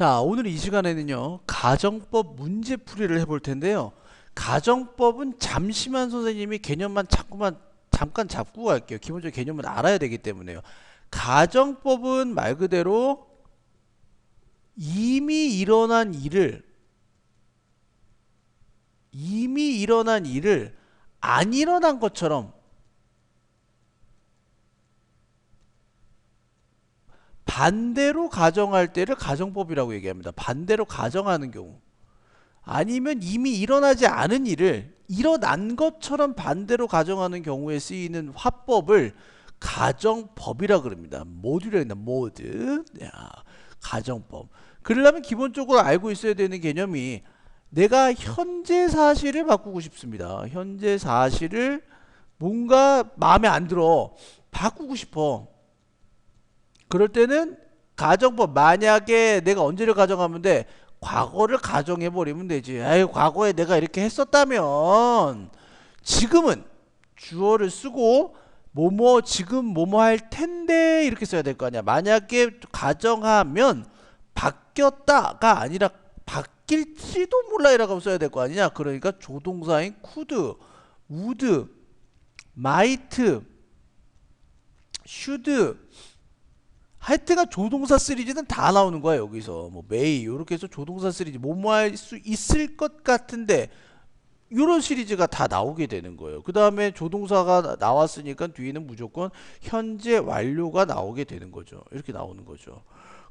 자, 오늘 이 시간에는요, 가정법 문제풀이를 해볼 텐데요. 가정법은 잠시만 선생님이 개념만 자꾸만 잠깐 잡고 갈게요. 기본적인 개념은 알아야 되기 때문에요. 가정법은 말 그대로 이미 일어난 일을 이미 일어난 일을 안 일어난 것처럼 반대로 가정할 때를 가정법이라고 얘기합니다. 반대로 가정하는 경우. 아니면 이미 일어나지 않은 일을 일어난 것처럼 반대로 가정하는 경우에 쓰이는 화법을 가정법이라 그럽니다. 모듈이나 모드. 야, 가정법. 그러려면 기본적으로 알고 있어야 되는 개념이 내가 현재 사실을 바꾸고 싶습니다. 현재 사실을 뭔가 마음에 안 들어. 바꾸고 싶어. 그럴 때는 가정법 만약에 내가 언제를 가정하면 돼? 과거를 가정해 버리면 되지. 아이 과거에 내가 이렇게 했었다면 지금은 주어를 쓰고 뭐뭐 지금 뭐뭐 할 텐데 이렇게 써야 될 거 아니야. 만약에 가정하면 바뀌었다가 아니라 바뀔지도 몰라 이라고 써야 될 거 아니냐. 그러니까 조동사인 could, would, might, should 하여튼간 조동사 시리즈는 다 나오는 거야 여기서. 뭐 may 이렇게 해서 조동사 시리즈 뭐뭐 할 수 있을 것 같은데 이런 시리즈가 다 나오게 되는 거예요. 그 다음에 조동사가 나왔으니까 뒤에는 무조건 현재 완료가 나오게 되는 거죠. 이렇게 나오는 거죠.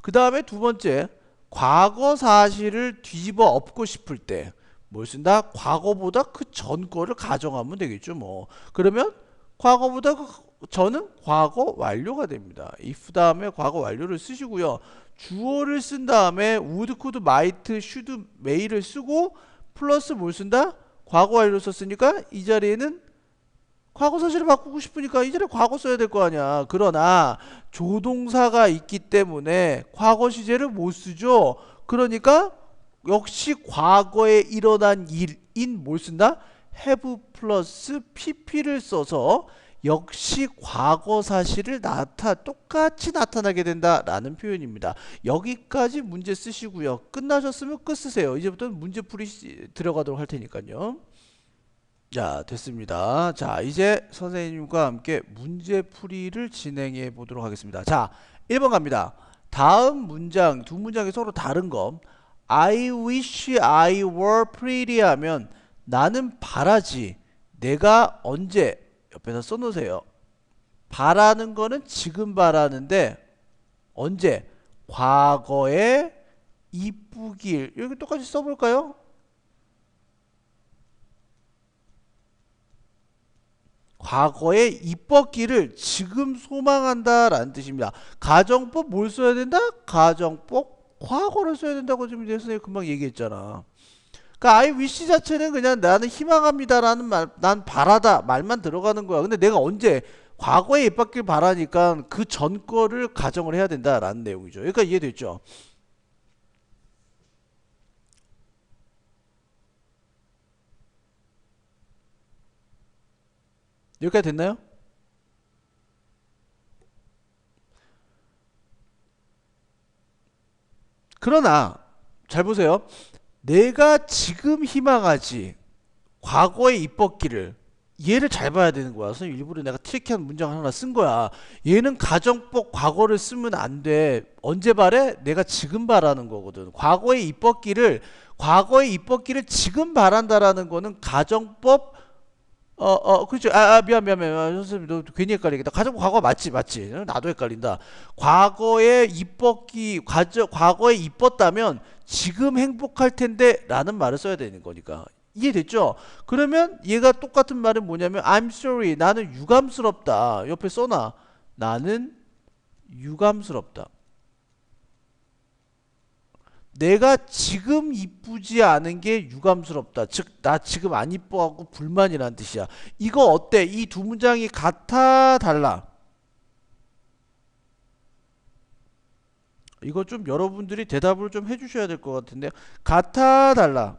그 다음에 두 번째 과거 사실을 뒤집어 엎고 싶을 때 뭘 쓴다? 과거보다 그 전 거를 가정하면 되겠죠 뭐. 그러면 과거보다 그 저는 과거 완료가 됩니다. if 다음에 과거 완료를 쓰시고요. 주어를 쓴 다음에 would, could, might, should, may를 쓰고 플러스 뭘 쓴다? 과거 완료 썼으니까 이 자리에는 과거 사실을 바꾸고 싶으니까 이 자리에 과거 써야 될 거 아니야. 그러나 조동사가 있기 때문에 과거 시제를 못 쓰죠. 그러니까 역시 과거에 일어난 일인 뭘 쓴다? have 플러스 pp를 써서 역시 과거 사실을 나타 똑같이 나타나게 된다라는 표현입니다. 여기까지 문제 쓰시고요. 끝나셨으면 끝 쓰세요. 이제부터는 문제풀이 들어가도록 할 테니까요. 자, 됐습니다. 자, 이제 선생님과 함께 문제풀이를 진행해 보도록 하겠습니다. 자, 1번 갑니다. 다음 문장, 두 문장이 서로 다른 거. I wish I were pretty 하면 나는 바라지. 내가 언제 옆에다 써놓으세요. 바라는 거는 지금 바라는데 언제? 과거에 이쁘길 여기 똑같이 써볼까요? 과거에 이뻤기를 지금 소망한다 라는 뜻입니다. 가정법 뭘 써야 된다? 가정법 과거를 써야 된다고 지금 선생님 금방 얘기했잖아. 그러니까 I wish 자체는 그냥 나는 희망합니다라는 말, 난 바라다 말만 들어가는 거야. 근데 내가 언제 과거에 입받길 바라니까 그 전 거를 가정을 해야 된다라는 내용이죠. 그러니까 이해됐죠? 여기까지 됐나요? 그러나 잘 보세요. 내가 지금 희망하지 과거에 이뻤기를 얘를 잘 봐야 되는 거야. 선생님 일부러 내가 트리키한 문장 하나 쓴 거야. 얘는 가정법 과거를 쓰면 안 돼. 언제 바래? 내가 지금 바라는 거거든. 과거에 이뻤기를 과거에 이뻤기를 지금 바란다라는 거는 가정법 어, 어, 그렇죠. 아, 아 미안, 미안, 미안. 선생님, 너 괜히 헷갈리겠다. 가정, 과거 맞지, 맞지. 나도 헷갈린다. 과거에 이뻤기, 과저, 과거에 이뻤다면 지금 행복할 텐데 라는 말을 써야 되는 거니까. 이해됐죠? 그러면 얘가 똑같은 말은 뭐냐면 I'm sorry. 나는 유감스럽다. 옆에 써놔. 나는 유감스럽다. 내가 지금 이쁘지 않은 게 유감스럽다. 즉, 나 지금 안 이뻐하고 불만이라는 뜻이야. 이거 어때? 이 두 문장이 같아, 달라? 이거 좀 여러분들이 대답을 좀 해주셔야 될 것 같은데 같아, 달라?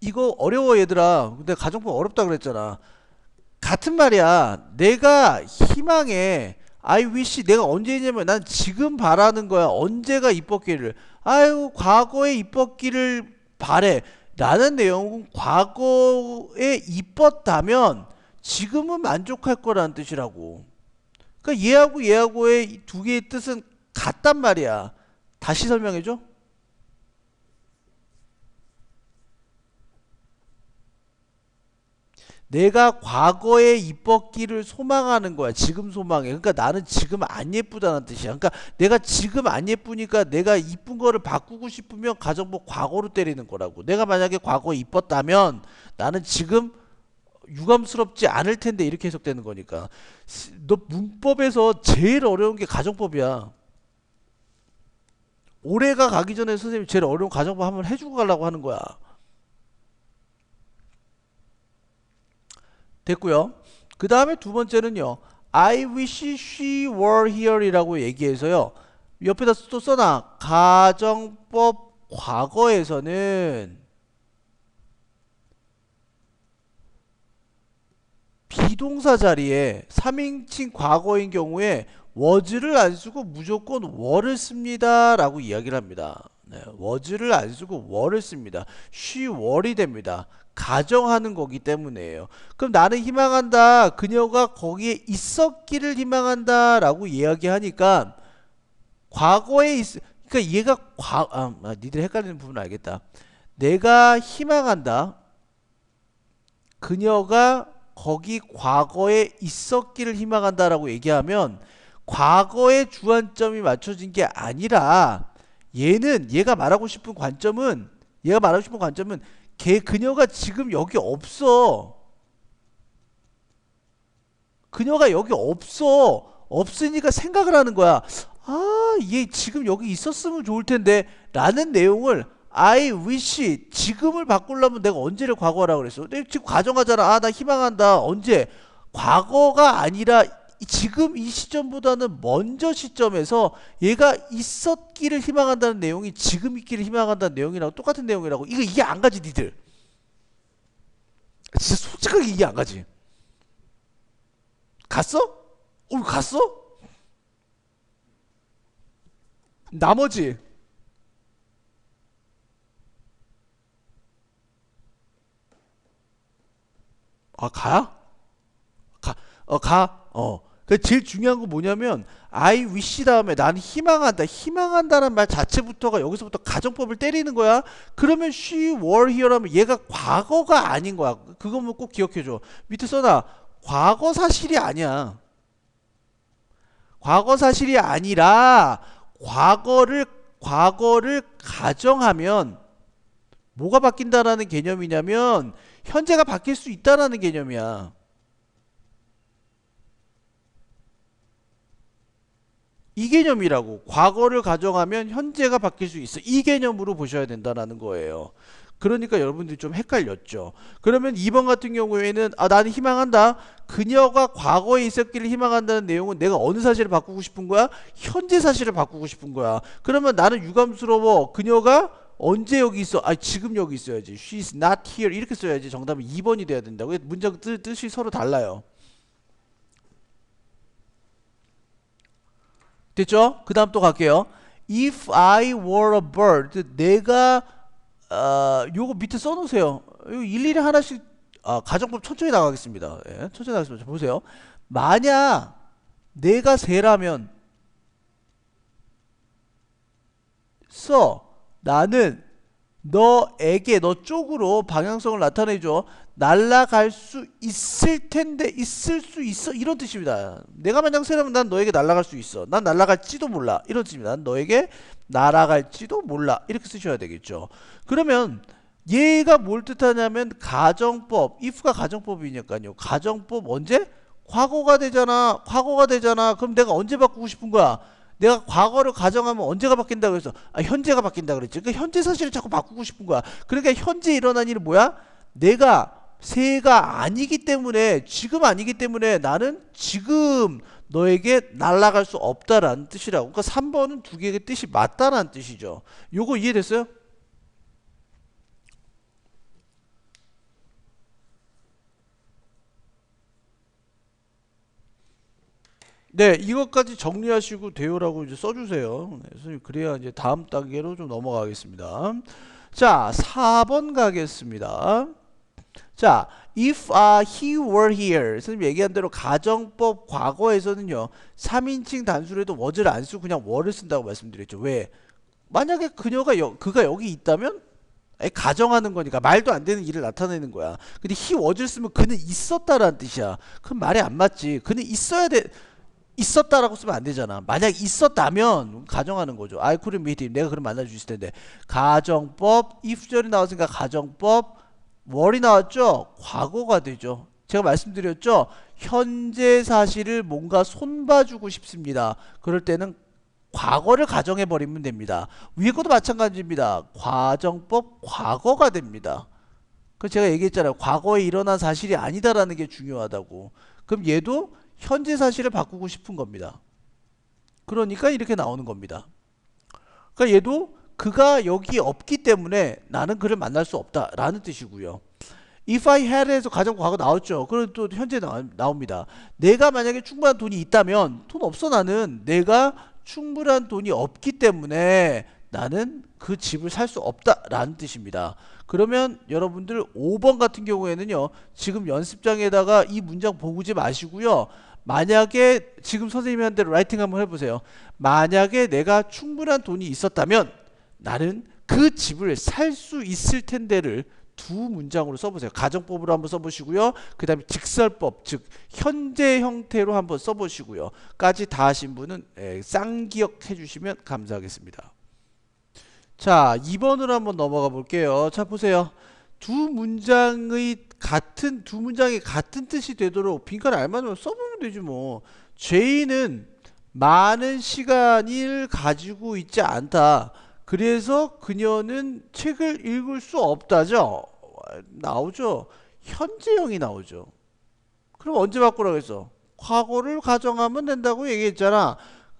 이거 어려워 얘들아. 근데 가정법 어렵다 그랬잖아. 같은 말이야. 내가 희망해. I wish 내가 언제냐면 난 지금 바라는 거야. 언제가 이뻤기를. 아유 과거에 이뻤기를 바래. 라는 내용은 과거에 이뻤다면 지금은 만족할 거라는 뜻이라고. 그러니까 얘하고 얘하고의 이두 개의 뜻은 같단 말이야. 다시 설명해 줘. 내가 과거에 이뻤기를 소망하는 거야. 지금 소망해. 그러니까 나는 지금 안 예쁘다는 뜻이야. 그러니까 내가 지금 안 예쁘니까 내가 이쁜 거를 바꾸고 싶으면 가정법 과거로 때리는 거라고. 내가 만약에 과거에 이뻤다면 나는 지금 유감스럽지 않을 텐데 이렇게 해석되는 거니까. 시- 너 문법에서 제일 어려운 게 가정법이야. 올해가 가기 전에 선생님이 제일 어려운 가정법 한번 해주고 가려고 하는 거야. 됐고요. 그 다음에 두 번째는요. I wish she were here이라고 얘기해서요. 옆에다 또 써놔. 가정법 과거에서는 비동사 자리에 3인칭 과거인 경우에 was를 안 쓰고 무조건 were를 씁니다. 라고 이야기를 합니다. 네, was를 안 쓰고 were를 씁니다. she were이 됩니다. 가정하는 거기 때문에요. 그럼 나는 희망한다. 그녀가 거기에 있었기를 희망한다. 라고 이야기하니까 과거에 있, 그러니까 얘가 과, 아, 아, 니들 헷갈리는 부분 알겠다. 내가 희망한다. 그녀가 거기 과거에 있었기를 희망한다라고 얘기하면 과거의 주안점이 맞춰진 게 아니라 얘는 얘가 말하고 싶은 관점은 얘가 말하고 싶은 관점은 걔 그녀가 지금 여기 없어. 그녀가 여기 없어. 없으니까 생각을 하는 거야. 아, 얘 지금 여기 있었으면 좋을 텐데 라는 내용을 I wish 지금을 바꾸려면 내가 언제를 과거라고 그랬어? 내가 지금 가정하잖아. 아, 나 희망한다. 언제? 과거가 아니라 이- 지금 이 시점보다는 먼저 시점에서 얘가 있었기를 희망한다는 내용이 지금 있기를 희망한다는 내용이라고 똑같은 내용이라고. 이거 이해 안 가지 니들. 진짜 솔직하게 이해 안 가지. 갔어? 어, 갔어? 나머지 아 가야? 가, 어 가, 어. 그 제일 중요한 건 뭐냐면 I wish 다음에 나는 희망한다, 희망한다는 말 자체부터가 여기서부터 가정법을 때리는 거야. 그러면 she were here라면 얘가 과거가 아닌 거야. 그거만 꼭 기억해 줘. 밑에 써놔. 과거 사실이 아니야. 과거 사실이 아니라 과거를 과거를 가정하면 뭐가 바뀐다라는 개념이냐면 현재가 바뀔 수 있다라는 개념이야. 이 개념이라고. 과거를 가정하면 현재가 바뀔 수 있어. 이 개념으로 보셔야 된다라는 거예요. 그러니까 여러분들이 좀 헷갈렸죠. 그러면 2번 같은 경우에는 아 나는 희망한다. 그녀가 과거에 있었기를 희망한다는 내용은 내가 어느 사실을 바꾸고 싶은 거야? 현재 사실을 바꾸고 싶은 거야. 그러면 나는 유감스러워. 그녀가 언제 여기 있어? 아 지금 여기 있어야지. She's not here 이렇게 써야지. 정답은 2번이 돼야 된다고. 문장 뜻, 뜻이 서로 달라요. 됐죠? 그 다음 또 갈게요. If I were a bird, 내가 어, 요거 밑에 써놓으세요. 요 일일이 하나씩 아, 가정법 천천히 나가겠습니다. 예, 천천히 나가겠습니다. 자, 보세요. 만약 내가 새라면 써 나는 너에게 너 쪽으로 방향성을 나타내줘 날아갈 수 있을 텐데 있을 수 있어 이런 뜻입니다. 내가 만약 새라면 난 너에게 날아갈 수 있어. 난 날아갈지도 몰라 이런 뜻입니다. 난 너에게 날아갈지도 몰라 이렇게 쓰셔야 되겠죠. 그러면 얘가 뭘 뜻하냐면 가정법 if가 가정법이니까요. 가정법 언제? 과거가 되잖아. 과거가 되잖아. 그럼 내가 언제 바꾸고 싶은 거야? 내가 과거를 가정하면 언제가 바뀐다 그래서 아 현재가 바뀐다 그랬지. 그러니까 현재 사실을 자꾸 바꾸고 싶은 거야. 그러니까 현재 일어난 일은 뭐야? 내가 새해가 아니기 때문에 지금 아니기 때문에 나는 지금 너에게 날아갈 수 없다라는 뜻이라고. 그러니까 3번은 두 개의 뜻이 맞다라는 뜻이죠. 요거 이해됐어요? 네, 이것까지 정리하시고 되요라고 이제 써주세요. 그래서 그래야 이제 다음 단계로 좀 넘어가겠습니다. 자, 4번 가겠습니다. 자, if uh, he were here. 선생님 얘기한 대로 가정법 과거에서는요. 3인칭 단수로도 was를 안 쓰고 그냥 were를 쓴다고 말씀드렸죠. 왜? 만약에 그녀가 여, 그가 여기 있다면 가정하는 거니까 말도 안 되는 일을 나타내는 거야. 근데 he was를 쓰면 그는 있었다라는 뜻이야. 그럼 말이 안 맞지. 그는 있어야 돼. 있었다라고 쓰면 안 되잖아. 만약 있었다면 가정하는 거죠. I couldn't meet him. 내가 그럼 만날 수 있을 텐데. 가정법 if절이 나왔으니까 가정법 월이 나왔죠. 과거가 되죠. 제가 말씀드렸죠. 현재 사실을 뭔가 손봐주고 싶습니다. 그럴 때는 과거를 가정해 버리면 됩니다. 위에 것도 마찬가지입니다. 과정법 과거가 됩니다. 그 제가 얘기했잖아요. 과거에 일어난 사실이 아니다라는 게 중요하다고. 그럼 얘도 현재 사실을 바꾸고 싶은 겁니다. 그러니까 이렇게 나오는 겁니다. 그러니까 얘도 그가 여기 없기 때문에 나는 그를 만날 수 없다라는 뜻이고요. If I had에서 가정 과거 나왔죠. 그럼 또 현재 나, 나옵니다. 내가 만약에 충분한 돈이 있다면 돈 없어 나는 내가 충분한 돈이 없기 때문에 나는 그 집을 살 수 없다라는 뜻입니다. 그러면 여러분들 5번 같은 경우에는요. 지금 연습장에다가 이 문장 보지 마시고요. 만약에 지금 선생님이 한 대로 라이팅 한번 해보세요. 만약에 내가 충분한 돈이 있었다면 나는 그 집을 살 수 있을 텐데를 두 문장으로 써보세요. 가정법으로 한번 써보시고요. 그 다음에 직설법, 즉 현재 형태로 한번 써보시고요. 까지 다 하신 분은 예, 쌍기억해 주시면 감사하겠습니다. 자, 2번으로 한번 넘어가 볼게요. 자, 보세요. 두 문장의 같은 두 문장이 같은 뜻이 되도록 빈칸 알맞으면 써보면 되지 뭐. 죄인은 많은 시간을 가지고 있지 않다. 그래서 그녀는 책을 읽을 수 없다죠. 나오죠. 현재형이 나오죠. 그럼 언제 바꾸라고 했어? 과거를 가정하면 된다고 얘기했잖아.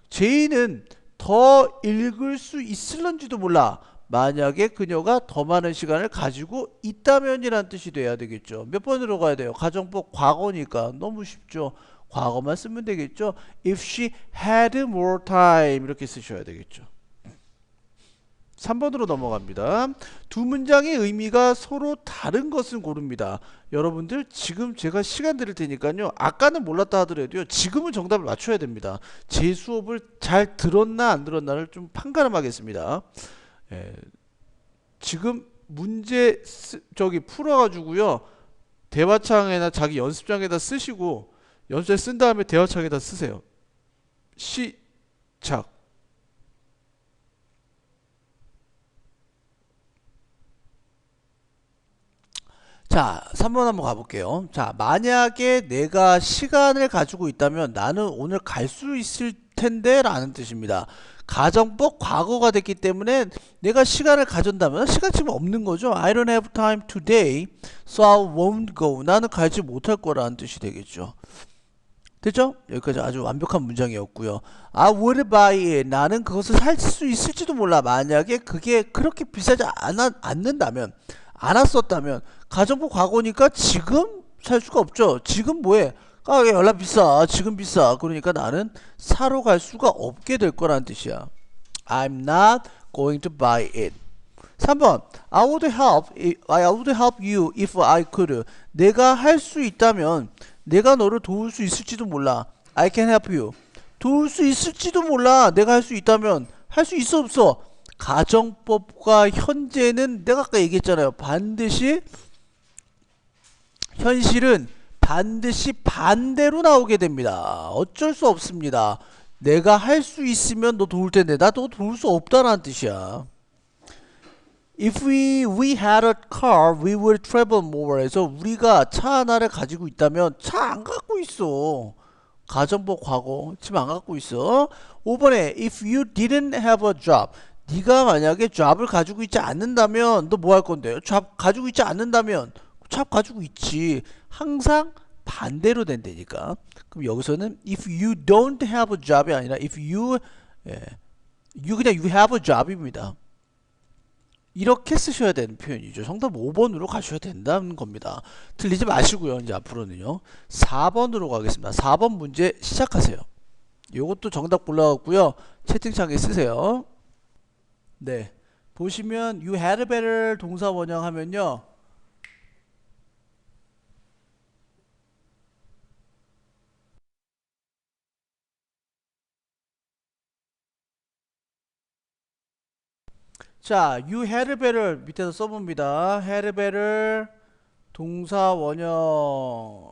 제이는 더 읽을 수 있을런지도 몰라. 만약에 그녀가 더 많은 시간을 가지고 있다면이란 뜻이 돼야 되겠죠. 몇 번으로 가야 돼요? 가정법 과거니까 너무 쉽죠. 과거만 쓰면 되겠죠. If she had more time 이렇게 쓰셔야 되겠죠. 3번으로 넘어갑니다. 두 문장의 의미가 서로 다른 것은 고릅니다. 여러분들 지금 제가 시간 드릴 테니까요. 아까는 몰랐다 하더라도요. 지금은 정답을 맞춰야 됩니다. 제 수업을 잘 들었나 안 들었나를 좀 판가름 하겠습니다. 예, 지금 문제 쓰, 저기 풀어가지고요. 대화창에나 자기 연습장에다 쓰시고 연습장 쓴 다음에 대화창에다 쓰세요. 시작. 자, 3번 한번 가볼게요. 자, 만약에 내가 시간을 가지고 있다면 나는 오늘 갈 수 있을 텐데 라는 뜻입니다. 가정법 과거가 됐기 때문에 내가 시간을 가진다면 시간 지금 없는 거죠. I don't have time today, so I won't go. 나는 가지 못할 거라는 뜻이 되겠죠. 됐죠? 여기까지 아주 완벽한 문장이었고요. I would buy it. 나는 그것을 살 수 있을지도 몰라. 만약에 그게 그렇게 비싸지 않아, 않는다면, 않았었다면, 가정부 과거니까 지금 살 수가 없죠. 지금 뭐해? 가게 연락 비싸. 지금 비싸. 그러니까 나는 사러 갈 수가 없게 될 거라는 뜻이야. I'm not going to buy it. 3번 I would help I would help you if I could. 내가 할 수 있다면 내가 너를 도울 수 있을지도 몰라. I can help you. 도울 수 있을지도 몰라. 내가 할 수 있다면 할 수 있어 없어. 가정법과 현재는 내가 아까 얘기했잖아요. 반드시 현실은 반드시 반대로 나오게 됩니다. 어쩔 수 없습니다. 내가 할 수 있으면 너 도울 텐데 나 너 도울 수 없다라는 뜻이야. If we, we had a car, we would travel more. 해서 우리가 차 하나를 가지고 있다면 차 안 갖고 있어. 가정법 과거 지금 안 갖고 있어. 5번에 if you didn't have a job. 네가 만약에 job을 가지고 있지 않는다면 너 뭐 할 건데? job 가지고 있지 않는다면 job 가지고 있지. 항상 반대로 된다니까. 그럼 여기서는 if you don't have a job이 아니라 if you 예, you 그냥 you have a job입니다. 이렇게 쓰셔야 되는 표현이죠. 정답 5번으로 가셔야 된다는 겁니다. 틀리지 마시고요. 이제 앞으로는요. 4번으로 가겠습니다. 4번 문제 시작하세요. 요것도 정답 골라왔고요. 채팅창에 쓰세요. 네. 보시면 you had better 동사 원형 하면요. 자, you had better 밑에서 써봅니다. had better 동사 원형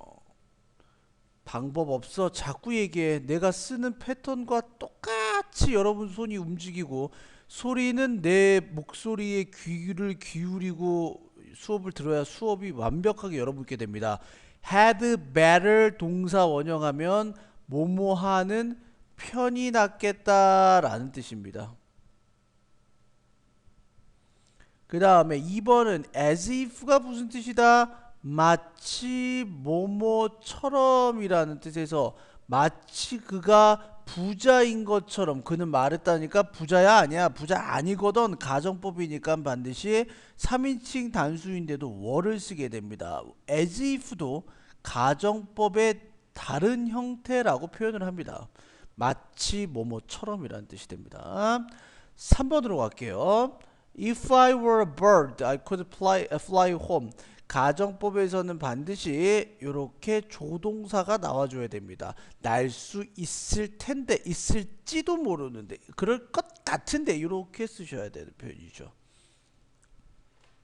방법 없어. 자꾸 얘기해. 내가 쓰는 패턴과 똑같이 여러분 손이 움직이고 소리는 내 목소리에 귀를 기울이고 수업을 들어야 수업이 완벽하게 여러분께 됩니다. had better 동사 원형하면 뭐뭐하는 편이 낫겠다라는 뜻입니다. 그 다음에 2번은 as if가 무슨 뜻이다? 마치 뭐뭐처럼이라는 뜻에서 마치 그가 부자인 것처럼 그는 말했다니까 부자야 아니야 부자 아니거든 가정법이니까 반드시 3인칭 단수인데도 월을 쓰게 됩니다. As if도 가정법의 다른 형태라고 표현을 합니다. 마치 뭐뭐처럼이라는 뜻이 됩니다. 3번으로 갈게요. If I were a bird, I could fly, fly home. 가정법에서는 반드시 이렇게 조동사가 나와줘야 됩니다. 날 수 있을 텐데, 있을지도 모르는데, 그럴 것 같은데 이렇게 쓰셔야 되는 표현이죠.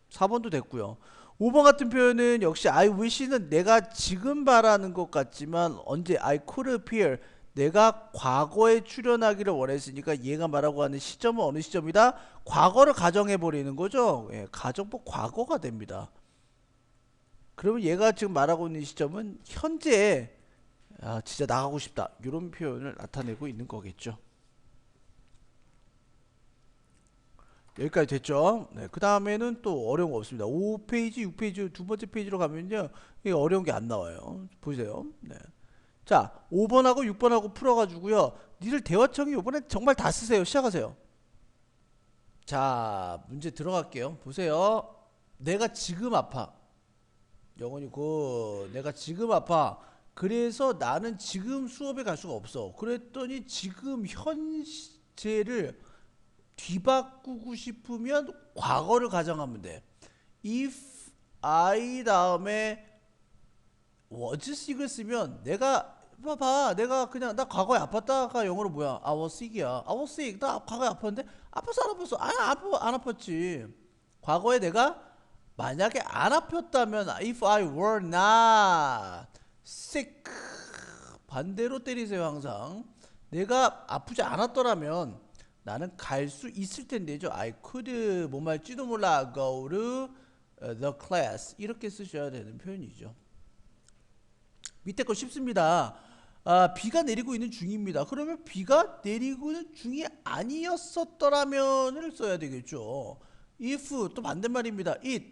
4번도 됐고요. 5번 같은 표현은 역시 I wish는 내가 지금 바라는 것 같지만 언제 I could appear 내가 과거에 출연하기를 원했으니까 얘가 말하고 하는 시점은 어느 시점이다? 과거를 가정해 버리는 거죠. 예, 가정법 과거가 됩니다. 그러면 얘가 지금 말하고 있는 시점은 현재 아, 진짜 나가고 싶다 이런 표현을 나타내고 있는 거겠죠. 여기까지 됐죠. 네, 그 다음에는 또 어려운 거 없습니다. 5페이지, 6페이지 두 번째 페이지로 가면요, 이게 어려운 게 안 나와요. 보세요. 네. 자, 5번하고 6번하고 풀어가지고요. 니들 대화청이 이번에 정말 다 쓰세요. 시작하세요. 자, 문제 들어갈게요. 보세요. 내가 지금 아파. 영원히 그 내가 지금 아파. 그래서 나는 지금 수업에 갈 수가 없어. 그랬더니 지금 현재를 뒤바꾸고 싶으면 과거를 가정하면 돼. if I 다음에 was 이걸 쓰면 내가 봐봐 내가 그냥 나 과거에 아팠다가 영어로 뭐야 I was sick이야 I was sick 나 과거에 아팠는데 아팠어 안 아팠어 아 아파 안 아팠지 과거에 내가 만약에 안 아팠다면 if I were not sick 반대로 때리세요 항상 내가 아프지 않았더라면 나는 갈 수 있을 텐데죠 I could 뭐 말지도 몰라 go to the class 이렇게 쓰셔야 되는 표현이죠 밑에 거 쉽습니다. 아, 비가 내리고 있는 중입니다. 그러면 비가 내리고 있는 중이 아니었었더라면을 써야 되겠죠. If 또 반대말입니다. it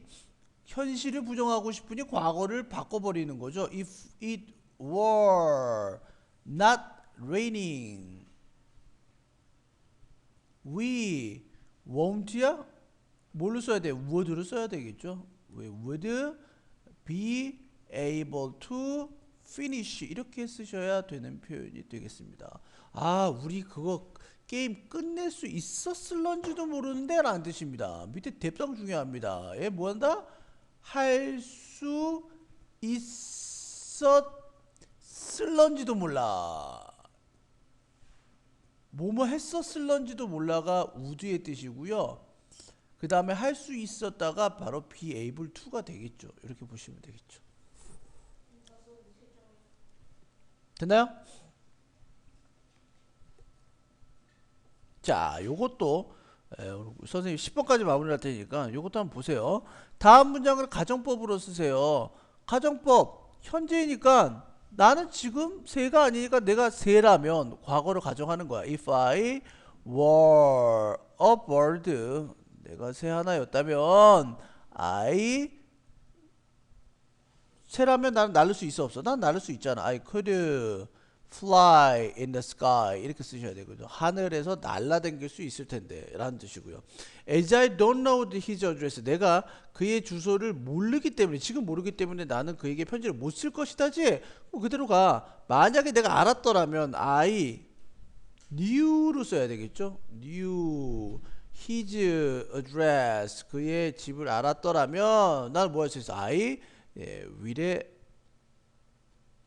현실을 부정하고 싶으니 과거를 바꿔버리는 거죠. if it were not raining we won't야 뭘로 써야 돼? would를 써야 되겠죠. we would be able to finish 이렇게 쓰셔야 되는 표현이 되겠습니다. 아, 우리 그거 게임 끝낼 수 있었을런지도 모르는데 라는 뜻입니다. 밑에 대상 중요합니다. 예, 뭐한다? 할 수 있었을런지도 몰라. 뭐뭐 했었을런지도 몰라가 우드의 뜻이고요. 그 다음에 할 수 있었다가 바로 be able to가 되겠죠. 이렇게 보시면 되겠죠. 됐나요? 자, 요것도 에, 선생님 10번까지 마무리할 테니까 요것도 한번 보세요. 다음 문장을 가정법으로 쓰세요. 가정법 현재이니까 나는 지금 새가 아니니까 내가 새라면 과거를 가정하는 거야. If I were a bird 내가 새 하나였다면 I 새라면 나는 날릴 수 있어 없어? 난 날릴 수 있잖아. I could fly in the sky 이렇게 쓰셔야 되거든요. 하늘에서 날아다닐 수 있을 텐데 라는 뜻이고요. As I don't know his address 내가 그의 주소를 모르기 때문에 지금 모르기 때문에 나는 그에게 편지를 못 쓸 것이다지 뭐 그대로 가. 만약에 내가 알았더라면 I new로 써야 되겠죠? new his address 그의 집을 알았더라면 난뭐할 수 있어? I 예, will의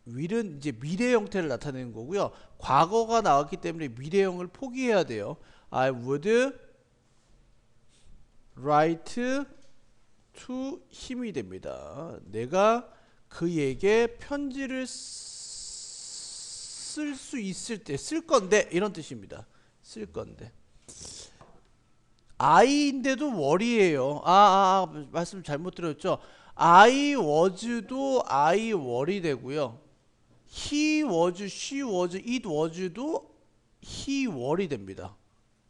will은 이제 미래 형태를 나타내는 거고요. 과거가 나왔기 때문에 미래형을 포기해야 돼요. I would write to 힘이 됩니다. 내가 그에게 편지를 쓸 수 있을 때 쓸 건데 이런 뜻입니다. 쓸 건데. I인데도 월이에요. 아, 아, 아, 말씀 잘못 들었죠. I was도 I 월이 되고요. He was, she was, it was도 he 월이 됩니다.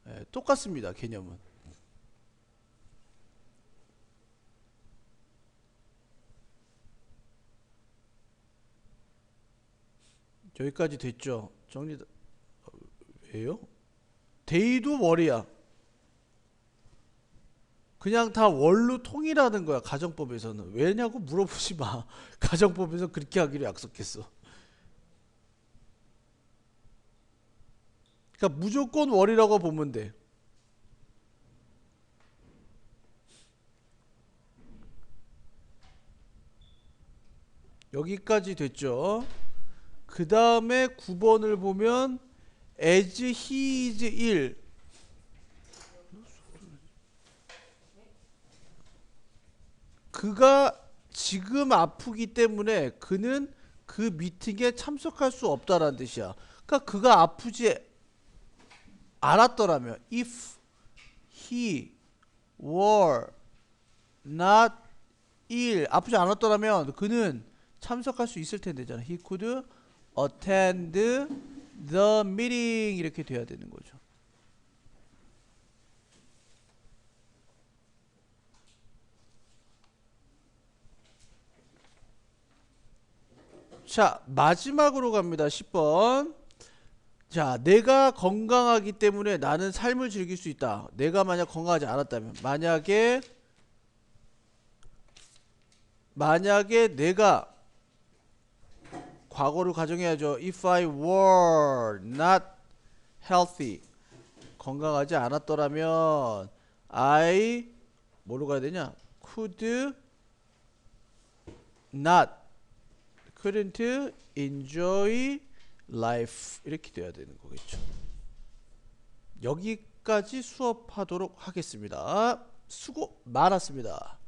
예, 똑같습니다. 개념은. 여기까지 됐죠. 정리 어, 왜요? 데이도 월이야. 그냥 다 월로 통일하는 거야 가정법에서는 왜냐고 물어보지 마 가정법에서 그렇게 하기로 약속했어 그러니까 무조건 월이라고 보면 돼. 여기까지 됐죠? 그 다음에 9번을 보면 as he is ill 그가 지금 아프기 때문에 그는 그 미팅에 참석할 수 없다라는 뜻이야. 그러니까 그가 아프지 않았더라면 if he were not ill 아프지 않았더라면 그는 참석할 수 있을 텐데 잖아. he could attend the meeting 이렇게 돼야 되는 거죠. 자, 마지막으로 갑니다. 10번. 자, 내가 건강하기 때문에 나는 삶을 즐길 수 있다. 내가 만약 건강하지 않았다면 만약에 만약에 내가 과거를 가정해야죠. If I were not healthy 건강하지 않았더라면 I 뭐로 가야 되냐? could not couldn't enjoy life 이렇게 돼야 되는 거겠죠. 여기까지 수업하도록 하겠습니다. 수고 많았습니다.